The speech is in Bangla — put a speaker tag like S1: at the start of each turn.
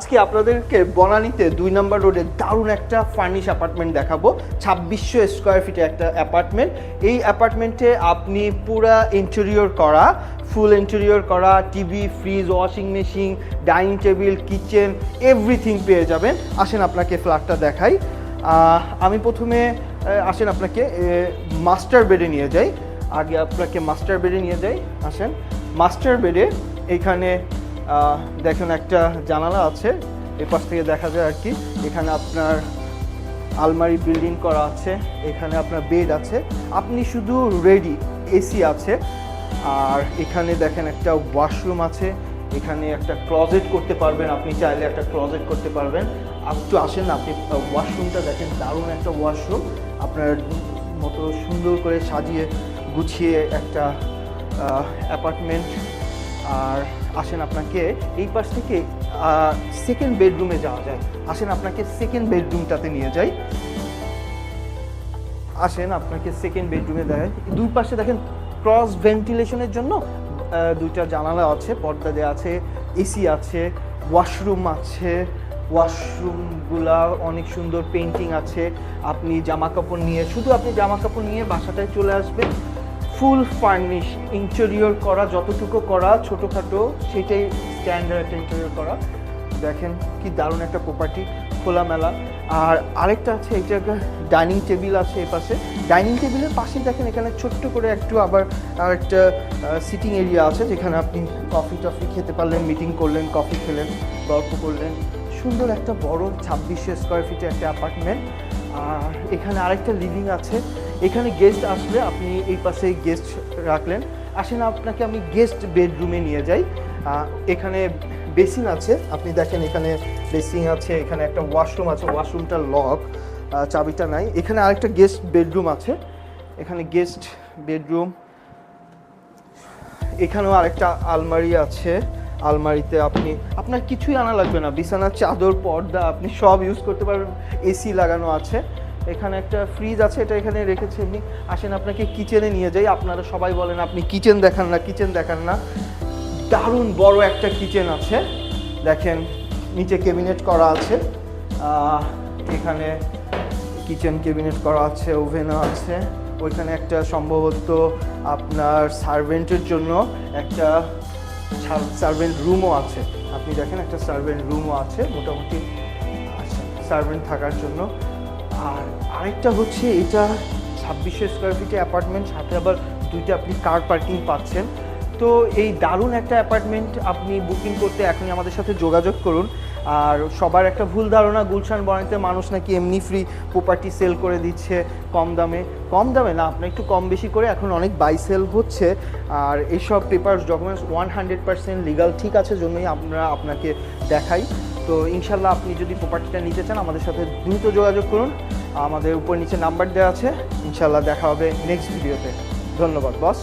S1: আজকে আপনাদেরকে বনানীতে দুই নম্বর রোডে দারুণ একটা ফার্নিশ অ্যাপার্টমেন্ট দেখাবো। ছাব্বিশশো স্কোয়ার ফিটে একটা অ্যাপার্টমেন্ট। এই অ্যাপার্টমেন্টে আপনি পুরা ইন্টেরিয়র করা, ফুল ইন্টেরিয়র করা, TV, fridge, washing machine, dining table, kitchen, everything পেয়ে যাবেন। আসেন আপনাকে ফ্ল্যাটটা দেখাই। আমি প্রথমে আসেন আপনাকে মাস্টার বেডে নিয়ে যাই। আগে আপনাকে মাস্টার বেডে নিয়ে যাই। আসেন। মাস্টার বেডে এখানে দেখুন, একটা জানালা আছে। এ পাশ থেকে দেখা যায় আর কি, এখানে আপনার আলমারি বিল্ডিং করা আছে, এখানে আপনার বেড আছে। আপনি শুধু রেডি এসি আছে। আর এখানে দেখেন একটা ওয়াশরুম আছে। এখানে একটা ক্লজেট করতে পারবেন আপনি, চাইলে একটা ক্লজেট করতে পারবেন। একটু আসেন আপনি ওয়াশরুমটা দেখেন, দারুণ একটা ওয়াশরুম আপনার মতো সুন্দর করে সাজিয়ে গুছিয়ে একটা অ্যাপার্টমেন্ট আর আসেন আপনাকে এই পাশ থেকে সেকেন্ড বেডরুমে যাওয়া যায়। আসেন আপনাকে সেকেন্ড বেডরুমটাতে নিয়ে যাই। আসেন আপনাকে সেকেন্ড বেডরুমে দেয়। দুই পাশে দেখেন ক্রস ভেন্টিলেশনের জন্য দুইটা জানালা আছে, পর্দা দেওয়া আছে এসি আছে ওয়াশরুম আছে ওয়াশরুমগুলা অনেক সুন্দর পেন্টিং আছে। আপনি জামা কাপড় নিয়ে, শুধু আপনি জামা কাপড় নিয়ে বাসাটায় চলে আসবেন। ফুল ফার্নিশ ইন্টেরিয়র করা, যতটুকু করা ছোটোখাটো, সেটাই স্ট্যান্ডার্ড একটা ইন্টেরিয়র করা। দেখেন কি দারুণ একটা প্রপার্টি খোলামেলা। আর আরেকটা আছে, এই জায়গায় ডাইনিং টেবিল আছে এই পাশে। ডাইনিং টেবিলের পাশে দেখেন এখানে ছোট্ট করে একটু আবার একটা সিটিং এরিয়া আছে, যেখানে আপনি কফি টফি খেতে পারলেন মিটিং করলেন কফি খেলেন, গল্প করলেন। সুন্দর একটা বড় ছাব্বিশশো স্কোয়ার ফিটে একটা অ্যাপার্টমেন্ট আর এখানে আরেকটা লিভিং আছে। এখানে গেস্ট আসলে আপনি এই পাশে গেস্ট রাখলেন। আসেন, আপনাকে আমি গেস্ট বেডরুমে নিয়ে যাই। এখানে বেসিন আছে। আপনি দেখেন এখানে বেসিন আছে, এখানে একটা ওয়াশরুম আছে। ওয়াশরুমটা লক চাবিটা নাই। এখানে আরেকটা গেস্ট বেডরুম আছে। এখানে গেস্ট বেডরুম এখানেও আরেকটা আলমারি আছে। আলমারিতে আপনি আপনার কিছুই আনা লাগবে না। বিছানার চাদর, পর্দা, আপনি সব ইউজ করতে পারবেন। এসি লাগানো আছে। এখানে একটা ফ্রিজ আছে, এটা এখানে রেখেছে এমনি আসেন, আপনাকে কিচেনে নিয়ে যাই। আপনারা সবাই বলেন, আপনি কিচেন দেখান না কিচেন দেখান না। দারুণ বড় একটা কিচেন আছে। দেখেন, নিচে ক্যাবিনেট করা আছে। এখানে কিচেন ক্যাবিনেট করা আছে ওভেনও আছে। ওইখানে একটা সম্ভবত আপনার সার্ভেন্টের জন্য একটা সার্ভেন্ট রুমও আছে। আপনি দেখেন একটা সার্ভেন্ট রুমও আছে, মোটামুটি সার্ভেন্ট থাকার জন্য। আর আরেকটা হচ্ছে এটা ছাব্বিশশো স্কোয়ার ফিটে অ্যাপার্টমেন্ট সাথে আবার দুইটা আপনি কার পার্কিং পাচ্ছেন। তো এই দারুণ একটা অ্যাপার্টমেন্ট আপনি বুকিং করতে এখনই আমাদের সাথে যোগাযোগ করুন। আর সবার একটা ভুল ধারণা, গুলশান বনাইতে মানুষ নাকি এমনি ফ্রি প্রপার্টি সেল করে দিচ্ছে কম দামে। কম দামে না, আপনার একটু কম বেশি করে এখন অনেক বাই সেল হচ্ছে। আর এইসব paper documents one hundred percent legal ঠিক আছে জন্যই আমরা আপনাকে দেখাই। তো ইনশাল্লাহ আপনি যদি প্রপার্টিটা নিতে চান, আমাদের সাথে দ্রুত যোগাযোগ করুন। আমাদের উপর নিচে নাম্বার দেওয়া আছে। ইনশাল্লাহ দেখা হবে নেক্সট ভিডিওতে ধন্যবাদ বস